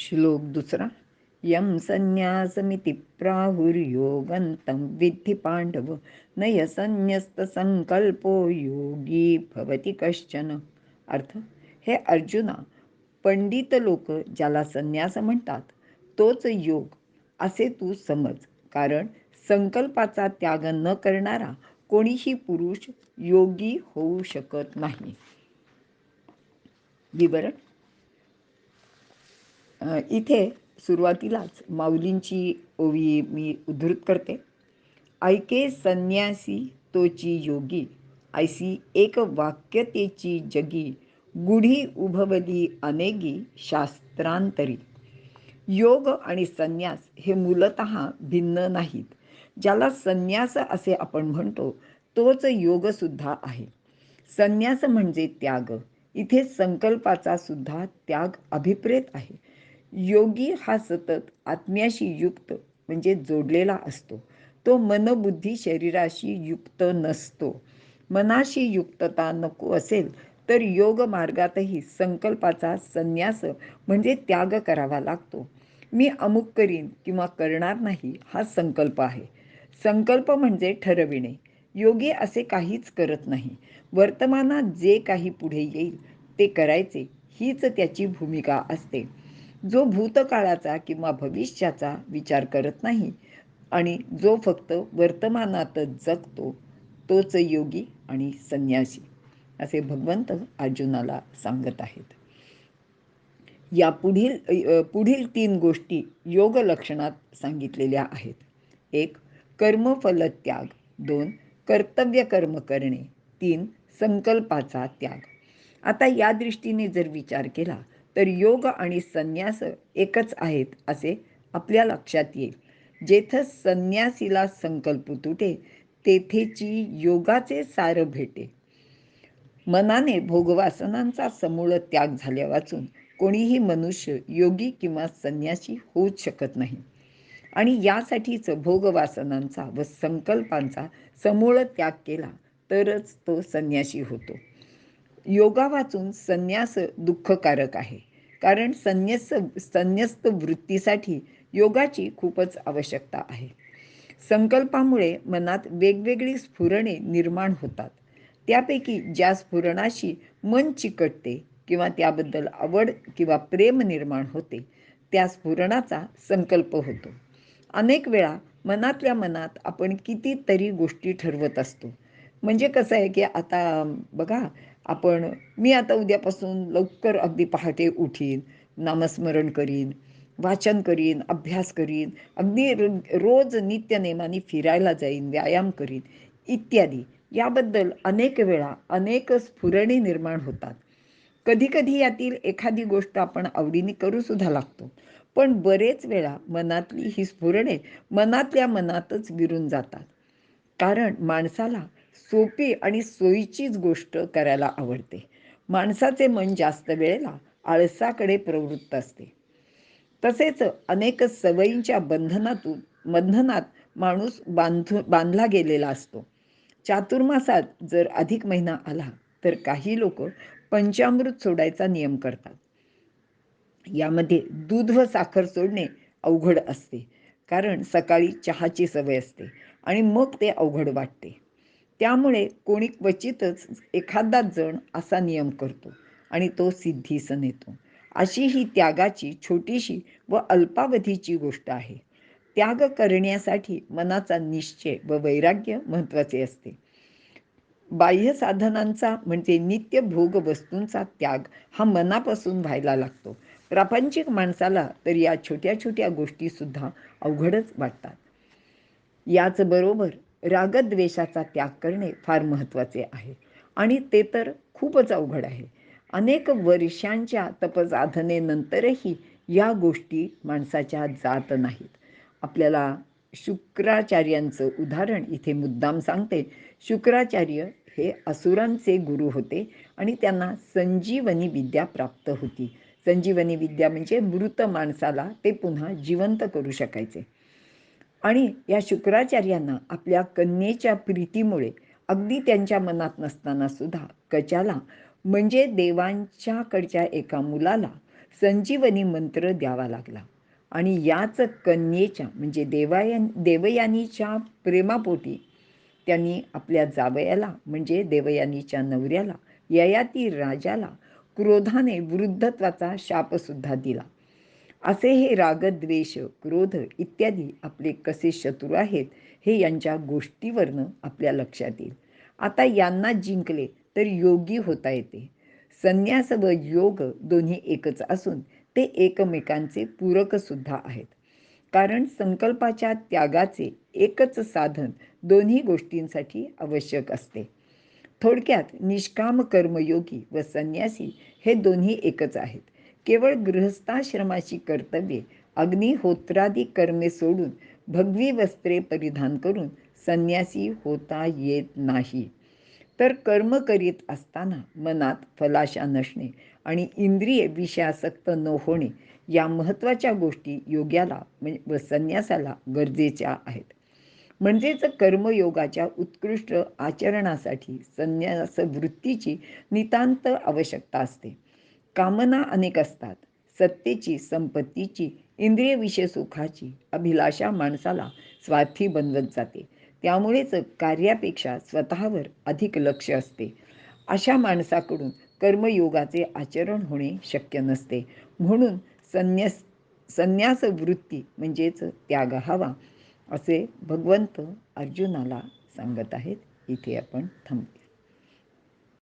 श्लोक दुसरा यम संन्यासमिति प्राहुर्योगन्तं विद्धि पांडव नय संन्यस्त संकल्पो योगी भवती कश्चन। अर्थ हे अर्जुना पंडित लोक ज्याला संन्यास म्हणतात तोच योग असे तू समज कारण संकल्पाचा त्याग न करणारा कोणीही पुरुष योगी होऊ शकत नाही. विवरण इथे सुरुवातीलाच माऊलींची ओवी मी उद्धृत करते. ऐके संन्यासी तोची योगी ऐसी एक वाक्यतेची जगी गुढी उभवली अनेगी शास्त्रांतरी. योग आणि संन्यास हे मूलत भिन्न नाहीत. ज्याला संन्यास असे आपण म्हणतो तोच योगसुद्धा आहे. संन्यास म्हणजे त्याग. इथे संकल्पाचा सुद्धा त्याग अभिप्रेत आहे. योगी हा सतत आत्म्याशी युक्त म्हणजे जोडलेला असतो. तो मनबुद्धी शरीराशी युक्त नसतो. मनाशी युक्तता नको असेल तर योग मार्गातही संकल्पाचा संन्यास म्हणजे त्याग करावा लागतो. मी अमुक करीन किंवा करणार नाही हा संकल्प आहे. संकल्प म्हणजे ठरविणे. योगी असे काहीच करत नाही. वर्तमानात जे काही पुढे येईल ते करायचे हीच त्याची भूमिका असते. जो भूतकाळाचा किंवा भविष्याचा विचार करत नाही आणि जो फक्त वर्तमानातच जगतो तोच योगी आणि संन्यासी असे भगवंत अर्जुनाला सांगत आहेत. या पुढील पुढील तीन गोष्टी योग लक्षणात सांगितलेल्या आहेत. एक कर्मफल त्याग दोन कर्तव्य कर्म करणे. तीन संकल्पाचा त्याग. आता या दृष्टीने जर विचार केला तर योग आणि संन्यास एकच आहेत असे आपल्या लक्षात येईल. जेथं संन्यासीला संकल्प तुटे तेथेची योगाचे सार भेटे. मनाने भोगवासनांचा समूळ त्याग झाल्या वाचून कोणीही मनुष्य योगी किंवा संन्यासी होऊच शकत नाही. आणि यासाठीच भोगवासनांचा व संकल्पांचा समूळ त्याग केला तरच तो संन्यासी होतो. योगा वाचून संन्यास दुःखकारक आहे. कारण संन्यास संन्यस्त वृत्तीसाठी योगाची खूपच आवश्यकता आहे. संकल्पामुळे मनात वेगवेगळी स्फुरणे निर्माण होतात. त्यापैकी ज्या स्फुरणाशी मन चिकटते किंवा त्याबद्दल आवड किंवा प्रेम निर्माण होते त्या स्फुरणाचा संकल्प होतो. अनेक वेळा मनातल्या मनात आपण कितीतरी गोष्टी ठरवत असतो. म्हणजे कसं आहे की आता बघा आपण मी आता उद्यापासून लवकर अगदी पहाटे उठीन नामस्मरण करीन वाचन करीन अभ्यास करीन अगदी रोज नित्यनेमाने फिरायला जाईन व्यायाम करीन इत्यादी. याबद्दल अनेक वेळा अनेक स्फुरणे निर्माण होतात. कधीकधी यातील एखादी गोष्ट आपण आवडीने करू सुद्धा लागतो पण बरेच वेळा मनातली ही स्फुरणे मनातल्या मनातच विरून जातात. कारण माणसाला सोपी आणि सोयीचीच गोष्ट करायला आवडते. माणसाचे मन जास्त वेळेला आळसाकडे प्रवृत्त असते. तसेच अनेक सवयींच्या बंधनातून बंधनात माणूस बांधू बांधला गेलेला असतो. चातुर्मासात जर अधिक महिना आला तर काही लोक पंचामृत सोडायचा नियम करतात. यामध्ये दूध व साखर सोडणे अवघड असते कारण सकाळी चहाची सवय असते आणि मग ते अवघड वाटते. त्यामुळे कोणी क्वचितच एखादा जण असा नियम करतो आणि तो सिद्धीस नेतो अशी ही त्यागाची छोटीशी व अल्पावधीची गोष्ट आहे. त्याग करण्यासाठी मनाचा निश्चय व वैराग्य महत्त्वाचे असते. बाह्य साधनांचा म्हणजे नित्य भोग वस्तूंचा त्याग हा मनापासून व्हायला लागतो. प्रापंचिक माणसाला तर या छोट्या छोट्या गोष्टीसुद्धा अवघडच वाटतात. याचबरोबर रागद्वेषाचा त्याग करणे फार महत्त्वाचे आहे. आणि ते तर खूपच अवघड आहे. अनेक वर्षांच्या तपसाधनेनंतरही या गोष्टी माणसाच्या जात नाहीत. आपल्याला शुक्राचार्यांचं उदाहरण इथे मुद्दाम सांगते. शुक्राचार्य हे असुरांचे गुरु होते आणि त्यांना संजीवनी विद्या प्राप्त होती. संजीवनी विद्या म्हणजे मृत माणसाला ते पुन्हा जिवंत करू शकायचे. आणि या शुक्राचार्यांना आपल्या कन्येच्या प्रीतीमुळे अगदी त्यांच्या मनात नसताना सुद्धा कचाला म्हणजे देवांच्याकडच्या एका मुलाला संजीवनी मंत्र द्यावा लागला. आणि याच कन्येच्या म्हणजे देवायन देवयानीच्या प्रेमापोटी त्यांनी आपल्या जावयाला म्हणजे देवयानीच्या नवऱ्याला ययाती राजाला क्रोधाने वृद्धत्वाचा शापसुद्धा दिला. असे हे रागद्वेष क्रोध इत्यादी आपले कसे शत्रू आहेत हे यांच्या गोष्टीवरनं आपल्या लक्षात येईल. आता यांना जिंकले तर योगी होता येते. संन्यास व योग दोन्ही एकच असून ते एकमेकांचे पूरकसुद्धा आहेत. कारण संकल्पाच्या त्यागाचे एकच साधन दोन्ही गोष्टींसाठी आवश्यक असते. थोडक्यात निष्काम कर्मयोगी व संन्यासी हे दोन्ही एकच आहेत. केवळ गृहस्थाश्रमाची कर्तव्ये अग्निहोत्रादी कर्मे सोडून भगवी वस्त्रे परिधान करून संन्यासी होता येत नाही. तर कर्म करीत असताना मनात फलाशा नसणे आणि इंद्रिय विषयासक्त न होणे या महत्त्वाच्या गोष्टी योग्याला व संन्यासाला गरजेच्या आहेत. म्हणजेच कर्मयोगाच्या उत्कृष्ट आचरणासाठी संन्यास वृत्तीची नितांत आवश्यकता असते. कामना अनेक असतात. सत्तेची संपत्तीची इंद्रिय विषय सुखाची अभिलाषा माणसाला स्वार्थी बनवत जाते. त्यामुळेच कार्यापेक्षा स्वतःवर अधिक लक्ष असते. अशा माणसाकडून कर्मयोगाचे आचरण होणे शक्य नसते. म्हणून संन्यास संन्यास वृत्ती म्हणजेच त्याग हवा असे भगवंत अर्जुनाला सांगत आहेत. इथे आपण थांबतो